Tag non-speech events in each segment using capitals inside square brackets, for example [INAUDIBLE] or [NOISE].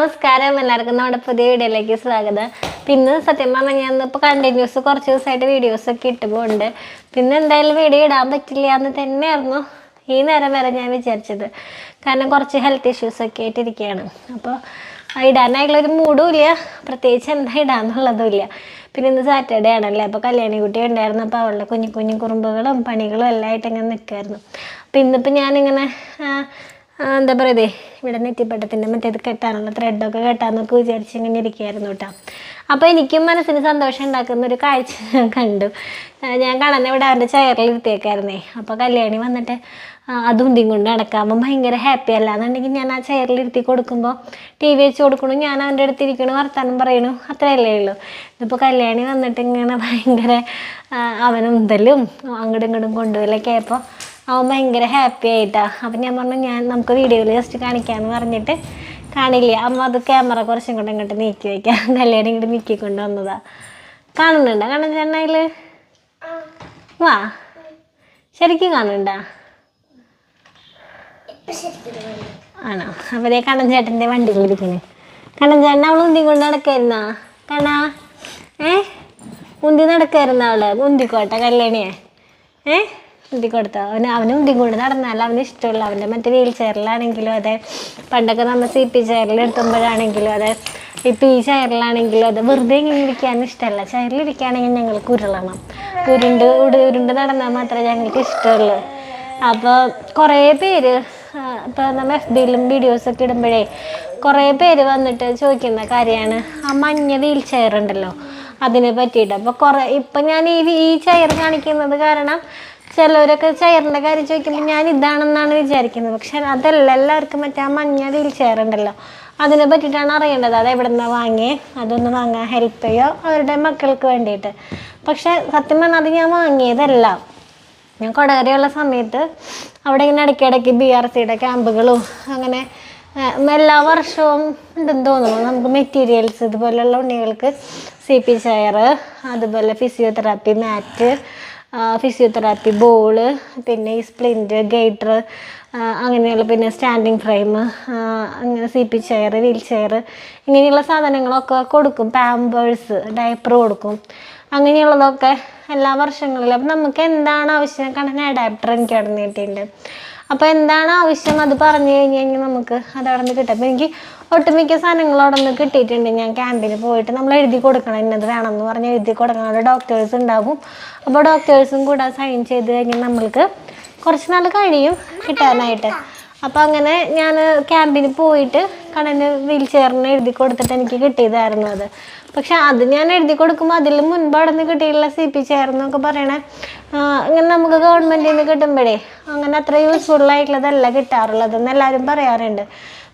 നമസ്കാരം എല്ലാവർക്കും നമ്മുടെ പുതിയ വീഡിയോയിലേക്ക് സ്വാഗതം. പിന്നെ സത്യം പറഞ്ഞാൽ ഞാൻ ഇപ്പോൾ കണ്ടിന്യൂസ് കുറച്ച് ദിവസമായിട്ട് വീഡിയോസൊക്കെ ഇട്ട് പോകുന്നുണ്ട് പിന്നെ എന്തായാലും വീഡിയോ ഇടാൻ പറ്റില്ല എന്ന് തന്നെയായിരുന്നു ഈ നേരം വരെ ഞാൻ വിചാരിച്ചത്. കാരണം കുറച്ച് ഹെൽത്ത് ഇഷ്യൂസൊക്കെ ആയിട്ട് ഇരിക്കുകയാണ് അപ്പോൾ ഇടാനായിട്ടുള്ളൊരു മൂഡും ഇല്ല. പ്രത്യേകിച്ച് എന്താ ഇടാന്നുള്ളതും ഇല്ല പിന്നെ ഇന്ന് സാറ്റർഡേ ആണല്ലേ? അപ്പോൾ കല്യാണി കുട്ടി ഉണ്ടായിരുന്നു. അപ്പോൾ അവളുടെ കുഞ്ഞു കുഞ്ഞു കുറുമ്പുകളും പണികളും എല്ലാം ആയിട്ട് ഇങ്ങനെ നിൽക്കുമായിരുന്നു അപ്പോൾ ഇന്നിപ്പോൾ ഞാനിങ്ങനെ എന്താ പറയുക ഇവിടെ നെറ്റിപ്പട്ടത്തിന്റെ മറ്റേത് കെട്ടാനുള്ള ത്രെഡൊക്കെ കെട്ടാന്നൊക്കെ വിചാരിച്ച് ഇങ്ങനെ ഇരിക്കുകയായിരുന്നു കേട്ടോ. അപ്പോൾ എനിക്കും മനസ്സിന് സന്തോഷം ഉണ്ടാക്കുന്ന ഒരു കാഴ്ച ഞാൻ കണ്ടു. ഞാൻ കാണാൻ ഇവിടെ അവന്റെ ചെയറിൽ ഇരുത്തിയേക്കായിരുന്നേ. അപ്പോൾ കല്യാണി വന്നിട്ട് അതും ഇതും കൊണ്ട് നടക്കാമ്പോൾ ഭയങ്കര ഹാപ്പി അല്ല എന്നുണ്ടെങ്കിൽ ഞാൻ ആ ചെയറിൽ ഇരുത്തി കൊടുക്കുമ്പോൾ ടി വി വെച്ച് കൊടുക്കണു ഞാൻ അവന്റെ അടുത്ത് ഇരിക്കണു വർത്താനം പറയണു അത്രയല്ലേ ഉള്ളൂ. ഇതിപ്പോൾ കല്യാണി വന്നിട്ട് ഇങ്ങനെ ഭയങ്കര അവനുന്തലും അങ്ങോട്ടും ഇങ്ങോട്ടും കൊണ്ടുപോകലൊക്കെ ആയപ്പോൾ അവൻ ഭയങ്കര ഹാപ്പി ആയിട്ടാ. അപ്പം ഞാൻ പറഞ്ഞു ഞാൻ നമുക്ക് വീഡിയോയിൽ ജസ്റ്റ് കാണിക്കാമെന്ന് പറഞ്ഞിട്ട് കാണില്ല? അമ്മ അത് ക്യാമറ കുറച്ചും കൂടെ ഇങ്ങോട്ട് നീക്കി വയ്ക്കാം കല്യാണം [LAUGHS] ഇങ്ങോട്ട് നീക്കി കൊണ്ട് വന്നതാ. കാണുന്നുണ്ടോ? ചേട്ടനയിൽ വാ. ശരിക്കും കാണുന്നുണ്ടാ? ആണോ? അപ്പോൾ ദേ കണ്ണൻ ചേട്ടന്റെ വണ്ടിയിൽ ഇരിക്കുന്നത് കണ്ണൻ ചേട്ടൻ അവൾ ഉന്തി കൊണ്ട് നടക്കായിരുന്നാ? കണ്ണാ. ഏ? ഉന്തി നടക്കായിരുന്ന അവൾ? ഉന്തിക്കോട്ടെ കല്യാണിയെ. ഏ? ഉന്തി കൊടുത്തു അവന് അവനും ഇതും കൊണ്ട് നടന്നാൽ അവന് ഇഷ്ടമുള്ളു അവന്റെ മറ്റേ വീൽ ചെയറിലാണെങ്കിലും അതെ പണ്ടൊക്കെ നമ്മൾ സി പി ചെയറിൽ എടുത്തുമ്പോഴാണെങ്കിലും അതെ ഇപ്പം ഈ ചെയറിലാണെങ്കിലും അതെ വെറുതെ ഇങ്ങനെ ഇരിക്കാൻ ഇഷ്ടമല്ല. ചെയറിലിരിക്കുകയാണെങ്കിൽ ഞങ്ങൾക്ക് ഉരുളണം. ഉരുണ്ട് ഉരു- ഉരുണ്ട് നടന്നാൽ മാത്രമേ ഞങ്ങൾക്ക് ഇഷ്ടമുള്ളൂ. അപ്പോൾ കുറേ പേര് ഇപ്പോൾ നമ്മൾ എഫ് ബിയിലും വീഡിയോസൊക്കെ ഇടുമ്പോഴേ കുറേ പേര് വന്നിട്ട് ചോദിക്കുന്ന കാര്യമാണ്. ആ മഞ്ഞ വീൽ ചെയർ ഉണ്ടല്ലോ അതിനെ പറ്റിയിട്ട്. അപ്പോൾ കുറേ ഇപ്പം ഞാൻ ഈ ഈ ചെയർ കാണിക്കുന്നത് കാരണം ചിലവരൊക്കെ ചെയറിന്റെ കാര്യം ചോദിക്കുമ്പോൾ ഞാൻ ഇതാണെന്നാണ് വിചാരിക്കുന്നത്. പക്ഷെ അതല്ല എല്ലാവർക്കും മറ്റേ ആ മഞ്ഞ വീൽ ചെയർ ഉണ്ടല്ലോ അതിനെ പറ്റിയിട്ടാണ് അറിയേണ്ടത്. അത് എവിടെ നിന്നാണ് വാങ്ങിയേ? അതൊന്ന് വാങ്ങാൻ ഹെൽപ്പ് ചെയ്യോ? അവരുടെ മക്കൾക്ക് വേണ്ടിയിട്ട്. പക്ഷെ സത്യം പറഞ്ഞാൽ അത് ഞാൻ വാങ്ങിയതല്ല. ഞാൻ കൊടകരയുള്ള സമയത്ത് അവിടെ ഇങ്ങനെ ഇടയ്ക്കിടയ്ക്ക് ബി ആർ സിയുടെ ക്യാമ്പുകളും അങ്ങനെ എല്ലാ വർഷവും ഉണ്ടെന്ന് തോന്നുന്നു. നമുക്ക് മെറ്റീരിയൽസ് ഇതുപോലെയുള്ള ഉണ്ണികൾക്ക് സി പി ചെയർ അതുപോലെ ഫിസിയോതെറാപ്പി മാറ്റ് ഫിസിയോതെറാപ്പി ബോൾ പിന്നെ ഈ സ്പ്ലിന്റ് ഗൈഡർ അങ്ങനെയുള്ള പിന്നെ സ്റ്റാൻഡിങ് ഫ്രെയിം അങ്ങനെ C P chair wheel chair ഇങ്ങനെയുള്ള സാധനങ്ങളൊക്കെ കൊടുക്കും. പാമ്പേഴ്സ് ഡയപ്പർ കൊടുക്കും. അങ്ങനെയുള്ളതൊക്കെ എല്ലാ വർഷങ്ങളിലും. അപ്പം നമുക്ക് എന്താണ് ആവശ്യം? കാരണം അഡാപ്റ്റർ എനിക്ക് അവിടെ അപ്പോൾ എന്താണ് ആവശ്യം? അത് പറഞ്ഞു കഴിഞ്ഞ് കഴിഞ്ഞാൽ നമുക്ക് അത് അവിടെ നിന്ന് കിട്ടും. അപ്പോൾ എനിക്ക് ഒട്ടുമിക്ക സാധനങ്ങൾ അവിടെ നിന്ന് കിട്ടിയിട്ടുണ്ട്. ഞാൻ ക്യാമ്പിൽ പോയിട്ട് നമ്മൾ എഴുതി കൊടുക്കണം. ഇന്നത് എന്ന് പറഞ്ഞ് എഴുതി കൊടുക്കണം. അവിടെ ഡോക്ടേഴ്സ് ഉണ്ടാവും. അപ്പോൾ ഡോക്ടേഴ്സും കൂടെ സൈൻ ചെയ്ത് കഴിഞ്ഞാൽ നമ്മൾക്ക് കുറച്ച് നാൾ കഴിയും കിട്ടാനായിട്ട്. അപ്പോൾ അങ്ങനെ ഞാൻ ക്യാമ്പിന് പോയിട്ട് കണ്ണന് വീൽ ചെയറിന് എഴുതി കൊടുത്തിട്ട് എനിക്ക് കിട്ടിയതായിരുന്നു അത്. പക്ഷെ അത് ഞാൻ എഴുതി കൊടുക്കുമ്പോൾ അതിൽ മുൻപ് അവിടെ കിട്ടിയുള്ള സി പി ചെയർ എന്നൊക്കെ പറയണേ ഇങ്ങനെ നമുക്ക് ഗവൺമെന്റിൽ നിന്ന് കിട്ടുമ്പോഴേ അങ്ങനെ അത്ര യൂസ്ഫുൾ ആയിട്ടുള്ളതല്ല കിട്ടാറുള്ളതെന്ന് എല്ലാവരും പറയാറുണ്ട്.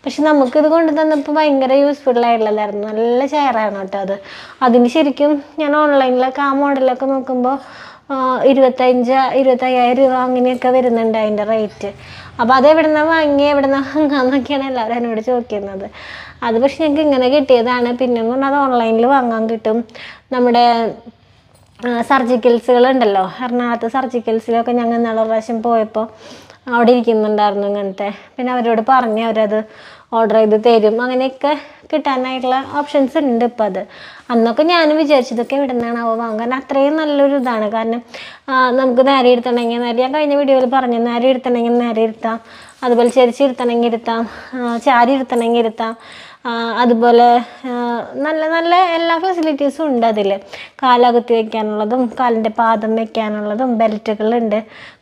പക്ഷെ നമുക്കിത് കൊണ്ട് തന്നപ്പോൾ ഭയങ്കര യൂസ്ഫുൾ ആയിട്ടുള്ളതായിരുന്നു. നല്ല ചെയറാണ് കേട്ടോ അത്. അതിന് ശരിക്കും ഞാൻ ഓൺലൈനിലൊക്കെ ആ മോഡലൊക്കെ നോക്കുമ്പോൾ ഇരുപത്തഞ്ച് ഇരുപത്തയ്യായിരം രൂപ അങ്ങനെയൊക്കെ വരുന്നുണ്ട് അതിന്റെ റേറ്റ് അപ്പോൾ അത് എവിടെ നിന്നാണ് വാങ്ങി എവിടെ നിന്ന് വാങ്ങാന്നൊക്കെയാണ് എല്ലാവരും എന്നോട് ചോദിക്കുന്നത്. അത് പക്ഷെ ഞങ്ങൾക്ക് ഇങ്ങനെ കിട്ടിയതാണ്. പിന്നെ എന്ന് പറഞ്ഞാൽ അത് ഓൺലൈനിൽ വാങ്ങാൻ കിട്ടും. നമ്മുടെ സർജിക്കൽസുകൾ ഉണ്ടല്ലോ എറണാകുളത്ത് സർജിക്കൽസിലൊക്കെ ഞങ്ങൾ നാളെ പ്രാവശ്യം പോയപ്പോൾ അവിടെ ഇരിക്കുന്നുണ്ടായിരുന്നു ഇങ്ങനത്തെ. പിന്നെ അവരോട് പറഞ്ഞ് അവരത് ഓർഡർ ചെയ്ത് തരും. അങ്ങനെയൊക്കെ കിട്ടാനായിട്ടുള്ള ഓപ്ഷൻസ് ഉണ്ട് ഇപ്പം അത്. അന്നൊക്കെ ഞാനും വിചാരിച്ചതൊക്കെ ഇവിടെ നിന്നാണ് അവ വാങ്ങാൻ അത്രയും നല്ലൊരു ഇതാണ്. കാരണം നമുക്ക് നേരെ ഇരുത്തണമെങ്കിൽ നേരെ ഞാൻ കഴിഞ്ഞ വീഡിയോയിൽ പറഞ്ഞു നേരെ ഇരുത്തണമെങ്കിൽ നേരെ ഇരുത്താം അതുപോലെ ചെരിച്ചിരുത്തണമെങ്കിൽ ഇരുത്താം. ചാരി ഇരുത്തണമെങ്കിൽ ഇരുത്താം. അതുപോലെ നല്ല നല്ല എല്ലാ ഫെസിലിറ്റീസും ഉണ്ട് അതിൽ കാലകത്തി വയ്ക്കാനുള്ളതും കാലിന്റെ പാദം വയ്ക്കാനുള്ളതും ബെൽറ്റുകളുണ്ട്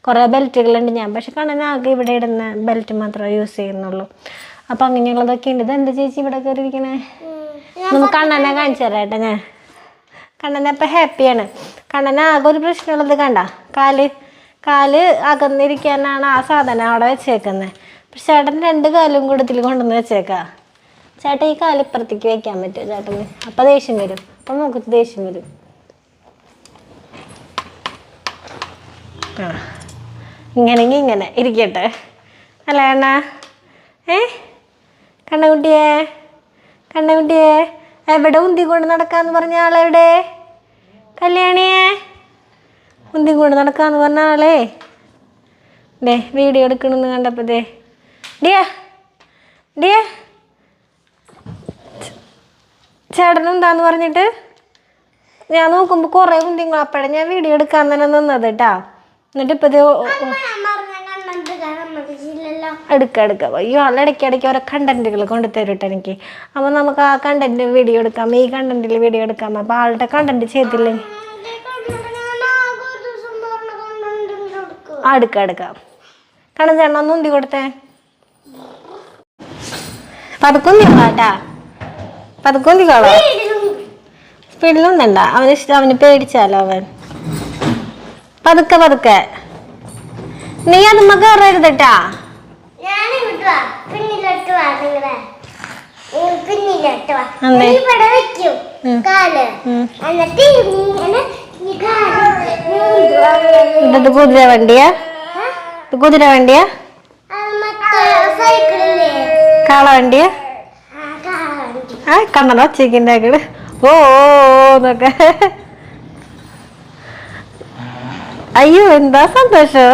കുറേ ബെൽറ്റുകളുണ്ട് ഞാൻ പക്ഷെ കണ്ണനാകെ ഇവിടെ ഇടുന്ന ബെൽറ്റ് മാത്രമേ യൂസ് ചെയ്യുന്നുള്ളൂ. അപ്പം അങ്ങനെയുള്ളതൊക്കെ ഉണ്ട്. ഇതെന്താ ചേച്ചി ഇവിടെ കയറിയിരിക്കണേ നമുക്ക് കണ്ണനെ കാണിച്ചു തരാം ഏട്ടാ ഞാൻ. കണ്ണനെ അപ്പം ഹാപ്പിയാണ് കണ്ണൻ ആകെ ഒരു പ്രശ്നമുള്ളത് കണ്ട? കാൽ. കാൽ അകന്നിരിക്കാനാണ് ആ സാധനം അവിടെ വെച്ചേക്കുന്നത് പക്ഷെ ചേട്ടൻ രണ്ട് കാലും കൂടത്തിൽ കൊണ്ടുവന്ന് വെച്ചേക്കാം. ചേട്ടൻ ഈ കാൽ ഇപ്പുറത്തേക്ക് വെക്കാൻ പറ്റുമോ ചേട്ടന്? അപ്പം ദേഷ്യം വരും. അപ്പം നമുക്ക് ദേഷ്യം വരും. ആ. ഇങ്ങനെങ്കിൽ ഇങ്ങനെ ഇരിക്കട്ടെ. അല്ല കണ്ണ ഏ? കണ്ണകുട്ടിയെ കണ്ണകുട്ടിയെ എവിടെ ഉന്തി കൊണ്ട് നടക്കാന്ന് പറഞ്ഞ ആളെവിടെ? കല്യാണിയെ ഉന്തി കൊണ്ട് നടക്കാന്ന് പറഞ്ഞ ആളേ. ഡേ വീഡിയോ എടുക്കണമെന്ന് കണ്ടപ്പോൾ ദേ. ഡിയ ഡിയ ചേട്ടൻ എന്താന്ന് പറഞ്ഞിട്ട്? ഞാൻ നോക്കുമ്പോൾ കുറേ കുന്തിങ്ങൾ അപ്പോഴേ ഞാൻ വീഡിയോ എടുക്കാൻ തന്നെ നിന്നത് കേട്ടാ എന്നിട്ട് ഇപ്പൊ ഓ- ഓ- ഞാൻ പറഞ്ഞ കണ്ടിട്ട് എടുക്കുക എടുക്ക അയ്യോ ആൾ ഇടയ്ക്ക് ഇടയ്ക്ക് ഓരോ കണ്ടന്റുകൾ കൊണ്ടു തരട്ടെ എനിക്ക്. അപ്പോൾ നമുക്ക് ആ കണ്ടന്റ് വീഡിയോ എടുക്കാം. ഈ കണ്ടന്റിൽ വീഡിയോ എടുക്കാം. അപ്പോൾ ആളുടെ കണ്ടന്റ് ചെയ്തില്ലേ? ആ എടുക്കാം എടുക്കാം. കണ്ണൻ ചേട്ടൻ ഒന്ന് ഉന്തി കൊടുത്തേ. പതുക്കൊന്തിക്കോളാട്ടാ പതുക്കൊന്തിക്കോളോ സ്പീഡിലൊന്നണ്ട അവന് അവന് പേടിച്ചാലോ അവൻ. പതുക്കെ പതുക്കെ. നീ അതുമ്മ കയറരുതട്ടാ ഇങ്ങോട്ട് വാ പിന്നിലോട്ട് വാ നിങ്ങളെ. പിന്നിലോട്ട് വാ. നീ ഇവിടെ വെക്കും. കാൽ. എന്നിട്ട് ഇങ്ങനെ. ഇത് കുതിര വണ്ടിയാ? ഇത് കുതിര വണ്ടിയാ? കാള വണ്ടിയാ? ആ കാലുണ്ട് ആ കണ്ണട ഒച്ചയ്ക്കുണ്ടാക്കട് ഓ ഓ, ഓ അയ്യോ എന്താ സന്തോഷം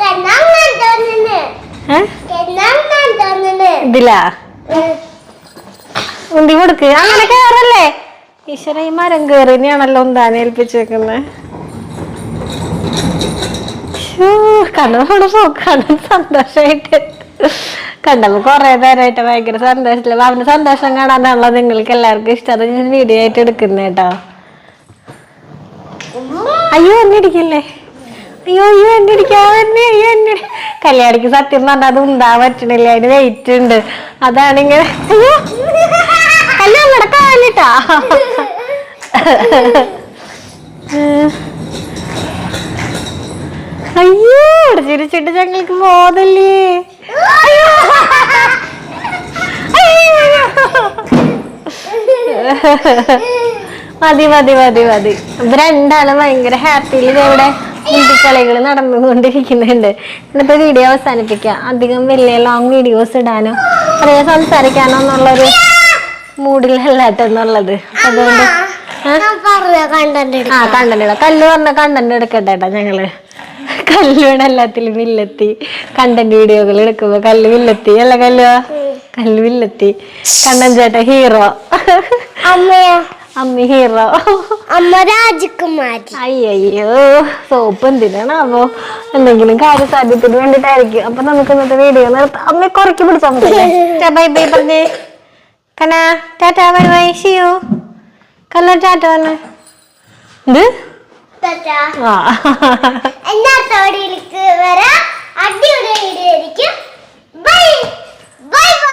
കണ്ണാൻ തോന്നുന്നു ഏ കണ്ണാൻ തോന്നുന്നു ഉന്തി കൊടുക്ക് അങ്ങനെ കേറല്ലേ? ഈശ്വര ഈ മരം കേറിനെയാണല്ലോ ഉന്താനെ ഏൽപ്പിച്ചേക്കുന്നത് വെക്കുന്നത് കണ്ടതോടെ കണ്ട സന്തോഷമായിട്ട് കണ്ടപ്പോ കൊറേ നേരമായിട്ട് ഭയങ്കര സന്തോഷമില്ല അവന് സന്തോഷം കാണാനാണല്ലോ നിങ്ങൾക്ക് എല്ലാവർക്കും ഇഷ്ടം. അത് ഞാൻ വീഡിയോ ആയിട്ട് എടുക്കുന്നേട്ടോ അയ്യോ എന്നെ ഇടിക്കല്ലേ അയ്യോ അയ്യോ എന്നെ ഇടിക്കാൻ തന്നെ അയ്യോ എന്നെ കല്യാണിക്ക് സത്യം പറഞ്ഞാൽ അത് ഉണ്ടാ പറ്റണില്ല അതിന് വെയിറ്റ് ഉണ്ട്. അതാണിങ്ങനെ അയ്യോ. കല്യാണം നടക്കാനിട്ടാ അയ്യോ ചിരിച്ചിട്ട് ഞങ്ങൾക്ക് പോതല്ലേ അയ്യോ. മതി മതി മതി മതി. ഇവരെന്താണ് ഭയങ്കര ഹാപ്പിയിൽ ഇവിടെ. മുണ്ടിക്കളികൾ നടന്നുകൊണ്ടിരിക്കുന്നുണ്ട്. ഇന്നിപ്പോ വീഡിയോ അവസാനിപ്പിക്കാം. അധികം വലിയ ലോങ് വീഡിയോസ് ഇടാനോ അധികം സംസാരിക്കാനോ എന്നുള്ളൊരു മൂഡിലല്ലാട്ടെന്നുള്ളത് അതുകൊണ്ട് ആ? കണ്ടന്റ് ഇടാം. കല്ല് പറഞ്ഞ കണ്ടന്റ് എടുക്കട്ടെ കേട്ടോ ഞങ്ങൾ. കല്ലുവിടെ എല്ലാത്തിലും വില്ലെത്തി. കണ്ടന്റ് വീഡിയോകൾ എടുക്കുമ്പോ കല്ല് വില്ലെത്തി. അല്ല കല്ലുവാ കല്ല് വില്ലെത്തി. കണ്ണൻ ചേട്ടാ ഹീറോ അമ്മയോ? അമ്മി ഹീറോ. അമ്മ രാജകുമാരി. അയ്യോ സോപ്പ് എന്തിനാണാവോ എന്തെങ്കിലും കാര്യ സാധ്യത്തിന് വേണ്ടിട്ടായിരിക്കും അപ്പൊ നമുക്ക് ഇന്നത്തെ വീഡിയോ നിർത്താം. അമ്മ കുറയ്ക്ക് പിടിച്ചാൽ മതി ബൈ ബൈ [LAUGHS] പറഞ്ഞേ. കനാ ടാറ്റാ ബൈ ബൈ ഷിയോ കല്ല ടാറ്റ പറഞ്ഞേ. ആ. എന്നാ തോടിയിലേക്ക് വരാം. അടിപൊളി വീഡിയോ ആയിരിക്കും. ബൈ